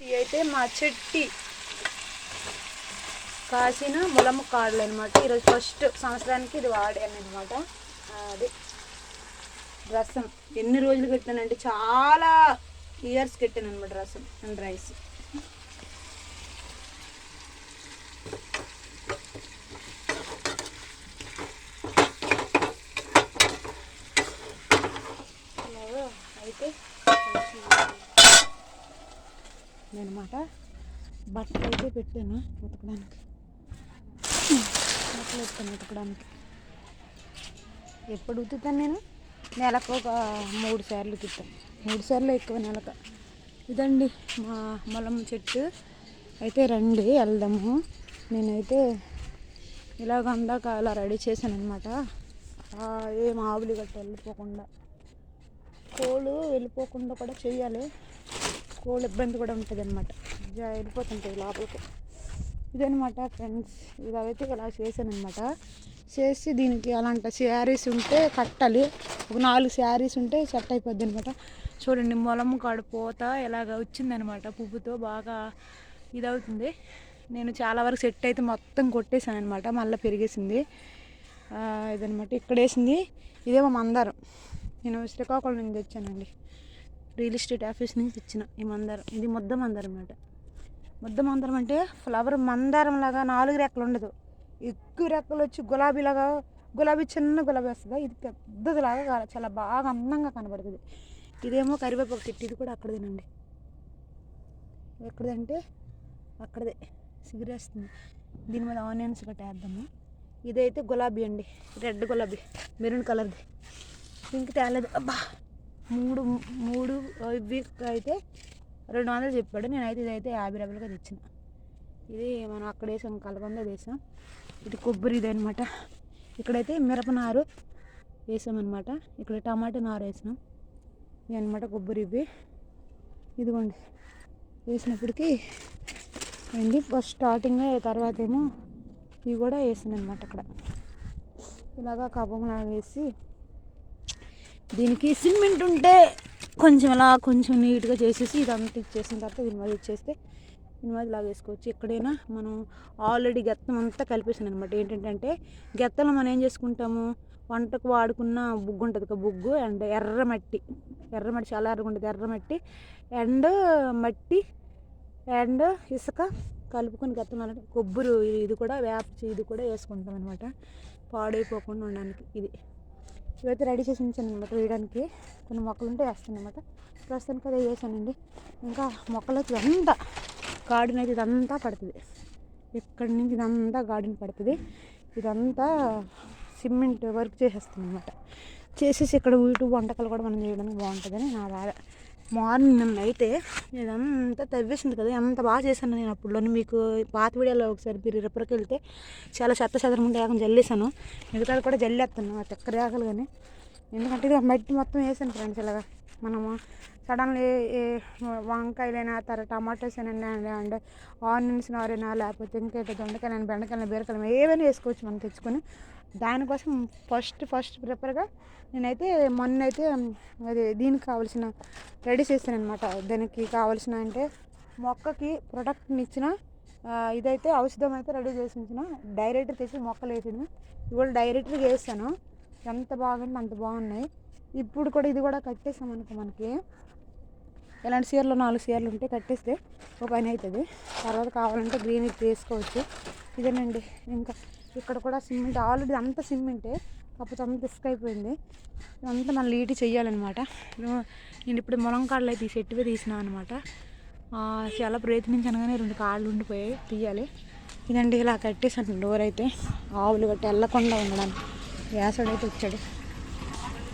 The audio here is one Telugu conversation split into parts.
ఇవి అయితే మా చెట్టి కాసిన ములము కాడలు అనమాట ఈరోజు ఫస్ట్ సంవత్సరానికి ఇది వాడాను అనమాట అది రసం. ఎన్ని రోజులు పెట్టానంటే చాలా ఇయర్స్ పెట్టాను అనమాట రసం అండ్ రైస్ ఇలాగా అయితే అనమాట. బట్టలు అయితే పెట్టాను ఉతకడానికి. బట్టలు వేస్తాను ఉతకడానికి. ఎప్పుడు ఉతుకుతాను నేను? నెలకు ఒక మూడు సార్లు ఉతుకుతాను. మూడు సార్లు ఎక్కువ నెలకు. ఇదండి మా మొలం చెట్టు. అయితే రండి వెళ్దాము. నేనైతే ఇలాగ అందాక అలా రెడీ చేశాను అనమాట. ఏం ఆవులు గట్ట వెళ్ళిపోకుండా. కోళ్ళు వెళ్ళిపోకుండా కూడా చేయాలి. కోళ్ళ ఇబ్బంది కూడా ఉంటుంది అనమాట వెళ్ళిపోతుంటాయి లోపలికి. ఇదనమాట ఫ్రెండ్స్ ఇదైతే ఇలా చేశాను అనమాట చేసి దీనికి అలాంటి శారీస్ ఉంటే కట్టాలి. ఒక నాలుగు శారీస్ ఉంటే సెట్ అయిపోద్ది అనమాట చూడండి మొలము కాడు పోత ఇలాగ వచ్చిందనమాట పువ్వుతో బాగా ఇదవుతుంది. నేను చాలా వరకు సెట్ అయితే మొత్తం కొట్టేశాను అనమాట మళ్ళీ పెరిగేసింది. ఇదనమాట ఇక్కడ వేసింది. ఇదేమో మందారం. నేను శ్రీకాకుళం నుంచి తెచ్చానండి. రియల్ ఎస్టేట్ ఆఫీస్ నుంచి ఇచ్చిన ఈ మందారం. ఇది ముద్ద మందారం అనమాట ముద్ద మందారం అంటే ఫ్లవర్ మందారం లాగా నాలుగు రెక్కలు ఉండదు. ఎక్కువ రెక్కలు వచ్చి గులాబీలాగా గులాబీ చిన్న గులాబీ వస్తుంది. ఇది పెద్దదిలాగా చాలా బాగా అందంగా కనబడుతుంది. ఇదేమో కరివేపాకు చెట్టు. ఇది కూడా అక్కడదేనండి. ఎక్కడదంటే అక్కడదే. సిగిరేస్తుంది. దీని మీద ఆనియన్స్ గట్ట వేద్దాము. ఇదైతే గులాబీ అండి. రెడ్ గులాబీ. మెరూన్ కలర్ది. పింక్ తేలేదు. అబ్బా! మూడు మూడు ఇవి అయితే రెండు వందలు చెప్పాడు. నేనైతే ఇదైతే యాభై రూపాయలుగా తెచ్చిన. ఇది మనం అక్కడ వేసాం కలబంద వేసాం. ఇది కొబ్బరి ఇది అనమాట ఇక్కడైతే మిరపనారు వేసామన్నమాట. ఇక్కడ టమాటా నారు వేసినాం. ఇది అనమాట కొబ్బరి ఇవి. ఇదిగోండి. వేసినప్పటికీ అండి ఫస్ట్ స్టార్టింగ్ తర్వాత ఏమో ఇవి కూడా వేసాను అనమాట అక్కడ. ఇలాగా లాగా వేసి దీనికి సిమెంట్ ఉంటే కొంచెం అలా కొంచెం నీట్గా చేసేసి ఇదంతా ఇచ్చేసిన తర్వాత దీని మీద ఇచ్చేస్తే దీని మీద వేసుకోవచ్చు. ఎక్కడైనా మనం ఆల్రెడీ గెత్తం అంతా కలిపేసాను అనమాట ఏంటంటే గెత్తలు మనం ఏం చేసుకుంటాము? వంటకు వాడుకున్న బుగ్గు ఉంటుంది ఒక బుగ్గు అండ్ ఎర్రమట్టి ఎర్రమట్టి చాలా ఎర్రగా ఉంటుంది. ఎర్రమట్టి అండ్ మట్టి అండ్ ఇసుక కలుపుకొని గెత్తనాలి కొబ్బరి ఇది కూడా వేప ఇది కూడా వేసుకుంటాం అనమాట పాడైపోకుండా ఉండడానికి ఇది. ఇవైతే రెడీ చేసి ఉంచాను అనమాట వేయడానికి. కొన్ని మొక్కలు ఉంటే వేస్తాను అనమాట ప్రస్తుతానికి అదే వేసానండి. ఇంకా మొక్కలకి ఇదంతా గార్డెన్ అయితే ఇదంతా పడుతుంది. ఇక్కడి నుంచి ఇదంతా గార్డెన్ పడుతుంది. ఇదంతా సిమెంట్ వర్క్ చేసేస్తాను అనమాట చేసేసి ఇక్కడ ఊటూ వంటకాలు కూడా మనం చేయడానికి బాగుంటుందని నా బాధ. మార్నింగ్ నన్ను అయితే ఇదంతా తవ్వేసింది కదా ఎంత బాగా చేశాను నేను అప్పుడులోనే. మీకు పాత వీడియోలో ఒకసారి మీరు రిపరికి వెళ్తే చాలా చెత్త చెదరం ఉంటే ఏకంగా జల్లేసాను మిగతాది కూడా జల్లేస్తాను ఆ చెక్క కానీ ఎందుకంటే ఇది మట్టి మొత్తం వేసాను ఫ్రెండ్స్ ఇలాగా. మనము సడన్లీ వంకాయలైనా తర్వాత టమాటోస్ అయినా అండ్ ఆనియన్స్ నారైనా లేకపోతే ఇంకేదో దొండకాయలైనా బెండకాయలు బీరకాయలు ఏవైనా వేసుకోవచ్చు మనం తెచ్చుకొని. దానికోసం ఫస్ట్ ఫస్ట్ ప్రిపేర్గా నేనైతే మొన్న అయితే అది దీనికి కావాల్సిన రెడీ చేశాను అనమాట దానికి కావాల్సిన అంటే మొక్కకి ప్రొడక్ట్ని ఇచ్చిన ఇదైతే ఔషధం అయితే రెడీ చేసి ఉంచిన డైరెక్టర్ తెచ్చి మొక్కలు వేసింది. ఇవాళ డైరెక్టర్గా వేసాను. ఎంత బాగుంది అంత బాగున్నాయి. ఇప్పుడు కూడా ఇది కూడా కట్టేసాం అనుకో మనకి. ఇలాంటి చీరలు నాలుగు చీరలు ఉంటే కట్టేస్తే ఒక పని అవుతుంది తర్వాత కావాలంటే గ్రీన్ ఇది వేసుకోవచ్చు. ఇదేనండి. ఇంకా ఇక్కడ కూడా సిమెంట్ ఆల్రెడీ అంతా సిమెంటే కాకపోతే అంత ఇసుక అయిపోయింది. ఇదంతా మనం నీటి చేయాలన్నమాట నేను ఇప్పుడు ములంకాడలు అయితే ఈ చెట్టువే తీసినా అనమాట చాలా ప్రయత్నించాను కానీ రెండు కాళ్ళు ఉండిపోయాయి తీయాలి. ఇదండి ఇలా కట్టేసాను డోర్ అయితే. ఆవులు గట్టి వెళ్ళకుండా ఉండడానికి. వేసడు అయితే వచ్చాడు.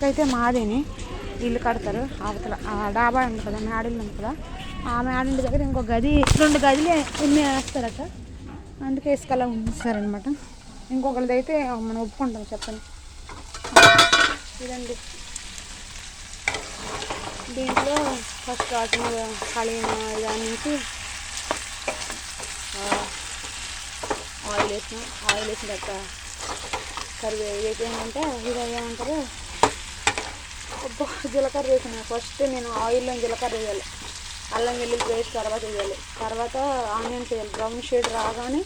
అయితే మాదేని ఇల్లు కడతారు అవతల. డాబా ఉంది కదా మేడిల్లు ఉంది కదా. ఆ మేడింటి దగ్గర ఇంకో గది రెండు గదిలు ఎన్ని వేస్తారట? అందుకే ఇసుకలా ఉంచారనమాట ఇంకొకరిది అయితే మనం ఒప్పుకుంటాం చెప్పండి. ఇదండి. దీంట్లో ఫస్ట్ రాసిన కలిగిన దాని నుంచి ఆయిల్ వేసిన ఆయిల్ వేసిన తర్వాత కరివే ఏంటంటే ఇది ఏమంటారు జీలకర్ర వేసిన. ఫస్ట్ నేను ఆయిల్లో జీలకర్ర వేయాలి. అల్లం వెల్లుల్లి పేస్ట్ తర్వాత వేయాలి. తర్వాత ఆనియన్స్ వేయాలి బ్రౌన్ షేడ్ రాగానే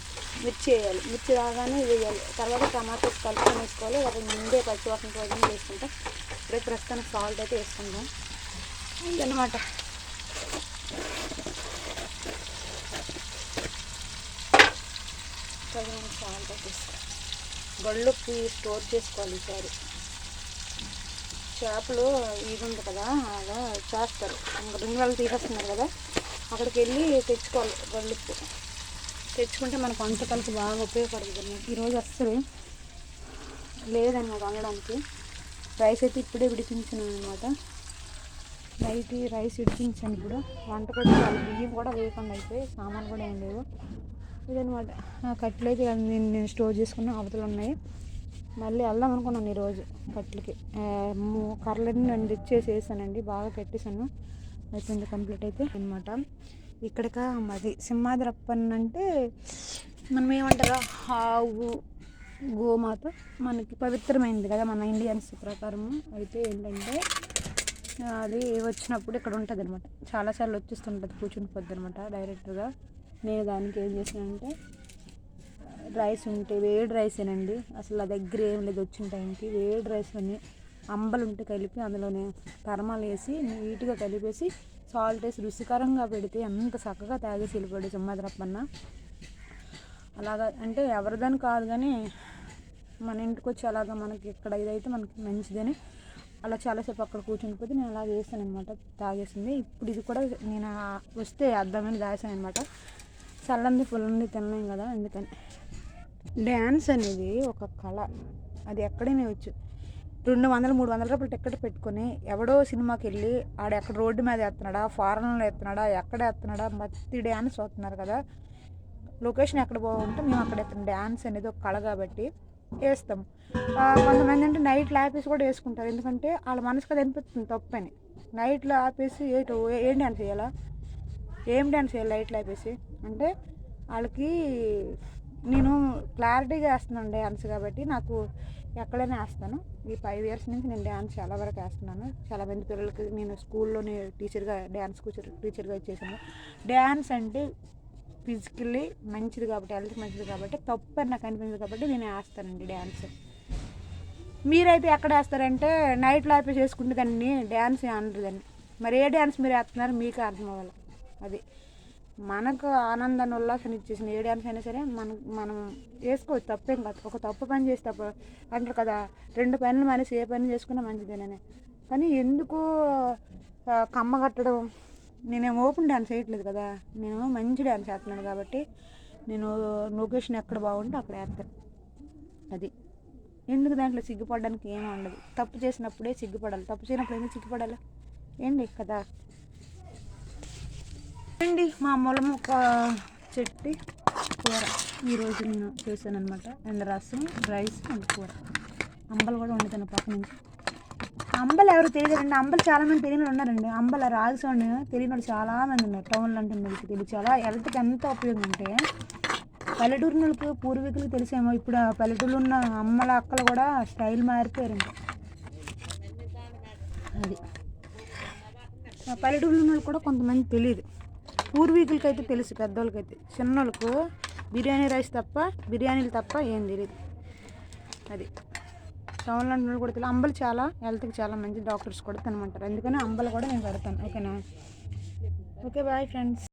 మిర్చి వేయాలి. మిర్చి రాగానే వేయాలి. తర్వాత టమాటోస్ కలుపుకొని వేసుకోవాలి. వాటి ముందే పచ్చివాసన భోజనం వేసుకుంటాం ఇప్పుడే ప్రస్తుతానికి సాల్ట్ అయితే వేసుకుందాం. ఇదన్నమాట. తగినంత సాల్ట్ వేసుకోవాలి గొళ్ళొప్పి స్టోర్ చేసుకోవాలి ఈసారి. చేపలు ఇది ఉంది కదా అలా చేస్తారు. రెండు వాళ్ళు తీసేస్తున్నారు కదా. అక్కడికి వెళ్ళి తెచ్చుకోవాలి గళ్ళుప్పు. తెచ్చుకుంటే మనకు వంటకాలకు బాగా ఉపయోగపడుతుంది ఈరోజు అస్సలు లేదన్నమాట వండడానికి. రైస్ అయితే ఇప్పుడే విడిపించాను అనమాట నైట్ రైస్ విడిపించాను ఇప్పుడు. వంట కూడా బియ్యం కూడా వేయకుండా అయిపోయి సామాన్ కూడా ఏం లేవు ఇదనమాట కట్లు అయితే నేను నేను స్టోర్ చేసుకున్న అవతలు ఉన్నాయి. మళ్ళీ వెళ్దాం అనుకున్నాను ఈరోజు కట్లకి కర్రలన్నీ నేను తెచ్చేసి వేసానండి. బాగా పెట్టేశాను అయిపోయింది కంప్లీట్ అయితే అనమాట ఇక్కడిక? మాది సింహాద్రప్పన్ అంటే మనం ఏమంటారా? ఆవు గోమాత మనకి పవిత్రమైంది కదా మన ఇండియన్స్ ప్రకారం అయితే ఏంటంటే అది వచ్చినప్పుడు ఇక్కడ ఉంటుంది అనమాట చాలాసార్లు వచ్చేస్తుంటుంది కూర్చుని పోద్ది అనమాట డైరెక్ట్గా నేను దానికి ఏం చేసానంటే రైస్ ఉంటే వేడి రైసేనండి. అసలు దగ్గర ఏం లేదు వచ్చిన టైంకి. వేడి రైస్ అని అంబలు ఉంటే కలిపి అందులోనే తరమాలు వేసి నీట్గా కలిపేసి సాల్ట్ వేసి రుచికరంగా పెడితే ఎంత చక్కగా తాగేసి వెళ్ళిపోయాడు సింహాద్రప్పన్న అలాగా అంటే ఎవరిదని కాదు కానీ మన ఇంటికి వచ్చి అలాగా మనకి ఇక్కడ ఇదైతే మనకి మంచిదని. అలా చాలాసేపు అక్కడ కూర్చుని పోతే నేను అలా వేసాను అనమాట తాగేసింది. ఇప్పుడు ఇది కూడా నేను వస్తే అర్థమైన దాసాను అనమాట చల్లంది పుల్లంది తినలేం కదా అందుకని. డ్యాన్స్ అనేది ఒక కళ. అది ఎక్కడైనా వచ్చు. రెండు వందలు మూడు వందల రూపాయలు టికెట్ పెట్టుకొని ఎవడో సినిమాకి వెళ్ళి ఆడ ఎక్కడ రోడ్డు మీద ఎత్తున్నాడా ఫారెన్లో ఎత్తున్నాడా ఎక్కడ ఎత్తున్నాడా మత్తి డ్యాన్స్ అవుతున్నారు కదా లొకేషన్ ఎక్కడ బాగుంటే మేము అక్కడ ఎత్తాం డ్యాన్స్ అనేది ఒక కళ కాబట్టి వేస్తాం. కొంతమంది అంటే నైట్లో ఆపేసి కూడా వేసుకుంటారు. ఎందుకంటే వాళ్ళ మనసుకు అది అనిపిస్తుంది తప్పని. నైట్లో ఆపేసి ఏటో ఏం డ్యాన్స్ చేయాలా ఏం డ్యాన్స్ చేయాలి లైట్లు ఆపేసి? అంటే వాళ్ళకి క్లారిటీగా వేస్తున్నాను డ్యాన్స్ కాబట్టి నాకు ఎక్కడైనా వేస్తాను. ఈ ఫైవ్ ఇయర్స్ నుంచి నేను డ్యాన్స్ చాలా వరకు వేస్తున్నాను. చాలా మంది పిల్లలకి నేను స్కూల్లోనే టీచర్గా డ్యాన్స్ టీచర్గా ఇచ్చేసాను డ్యాన్స్ అంటే ఫిజికల్లీ మంచిది కాబట్టి హెల్త్ మంచిది కాబట్టి తప్పు అని నాకు అనిపించదు కాబట్టి నేను వేస్తానండి డ్యాన్స్ మీరైతే ఎక్కడ వేస్తారంటే నైట్ ఆపేసి చేసుకుంటే దాన్ని డ్యాన్స్ అనరు దాన్ని. మరి ఏ డ్యాన్స్ మీరు వేస్తున్నారు? మీకు అర్థం అవ్వాలి. అది. మనకు ఆనందాన్ని ఉల్లాసనిచ్చేసిన ఇచ్చేసిన ఏ డ్యాన్స్ అయినా సరే మనం మనం వేసుకోవచ్చు తప్పేం కాదు. ఒక తప్పు పని చేసి తప్ప అంటారు కదా రెండు పనులు మనిషి ఏ పని చేసుకున్నా మంచిదేనని. కానీ ఎందుకు కమ్మ కట్టడం? నేనేం ఓపెన్ డ్యాన్స్ వేయట్లేదు కదా. నేను మంచి డ్యాన్స్ వేస్తున్నాను కాబట్టి నేను లొకేషన్ ఎక్కడ బాగుంటే అక్కడ వేస్తాను. అది. ఎందుకు దాంట్లో సిగ్గుపడడానికి ఏమీ ఉండదు. తప్పు చేసినప్పుడే సిగ్గుపడాలి. తప్పు చేయనప్పుడు ఎందుకు సిగ్గుపడాలి? ఏంటి కదా? అండి మా మొక్క చెట్టి కూర. ఈరోజు నేను చేశాను అనమాట అండ్ రసం రైస్ అండ్ కూర. అంబలు కూడా వండుతాను పక్క నుంచి. అంబలు ఎవరు తెలియదండి. అంబలు చాలామంది తెలియని ఉన్నారండి. అంబల రాజసోని తెలియని వాళ్ళు చాలామంది ఉన్నారు. టౌన్లో అంటే మీకు తెలియదు చాలా హెల్త్కి ఎంత ఉపయోగం అంటే పల్లెటూరులకు పూర్వీకులకు తెలిసేమో ఇప్పుడు పల్లెటూరు పల్లెటూరులో ఉన్న అమ్మల అక్కలు కూడా స్టైల్ మారిపోయారండి. అది. పల్లెటూరులో ఉన్న కూడా కొంతమంది తెలియదు. పూర్వీకులకి అయితే తెలుసు పెద్దోళ్ళకైతే. చిన్నోళ్ళకు బిర్యానీ రైస్ తప్ప బిర్యానీలు తప్ప ఏం తెలియదు అది. టౌన్లో కూడా తెలియదు అంబలు చాలా హెల్త్కి చాలా మంచి డాక్టర్స్ కూడా తినమంటారు. అందుకని అంబలు కూడా నేను పెడతాను. ఓకేనా? Okay bye friends.